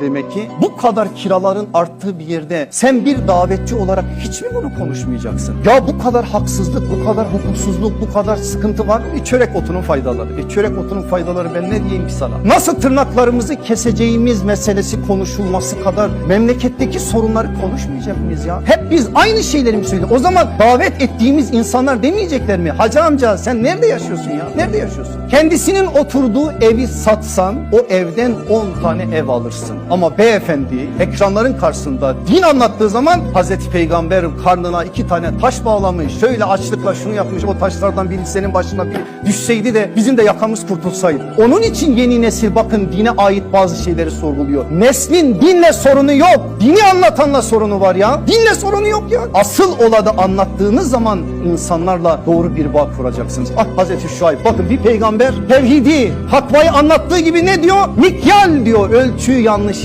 Demek ki bu kadar kiraların arttığı bir yerde sen bir davetçi olarak hiç mi bunu konuşmayacaksın? Ya bu kadar haksızlık, bu kadar hukuksuzluk, bu kadar sıkıntı var. E çörek otunun faydaları. E çörek otunun faydaları ben ne diyeyim ki sana? Nasıl tırnaklarımızı keseceğimiz meselesi konuşulması kadar memleketteki sorunları konuşmayacak mıyız ya? Hep biz aynı şeyleri mi söylüyoruz? O zaman davet ettiğimiz insanlar demeyecekler mi? Hacı amca sen nerede yaşıyorsun ya? Nerede yaşıyorsun? Kendisinin oturduğu evi satsan o evden 10 tane ev alırsın. Ama beyefendi ekranların karşısında din anlattığı zaman Hazreti Peygamber karnına iki tane taş bağlamış. Şöyle açlıkla şunu yapmış. O taşlardan biri senin başına bir düşseydi de bizim de yakamız kurtulsaydı. Onun için yeni nesil bakın dine ait bazı şeyleri sorguluyor. Neslin dinle sorunu yok. Dini anlatanla sorunu var ya. Dinle sorunu yok ya. Asıl oladı anlattığınız zaman insanlarla doğru bir bağ kuracaksınız. Ah Hazreti Şuayb bakın bir peygamber tevhidi, takvayı anlattığı gibi ne diyor? Mikyal diyor. Ölçüyü yanlış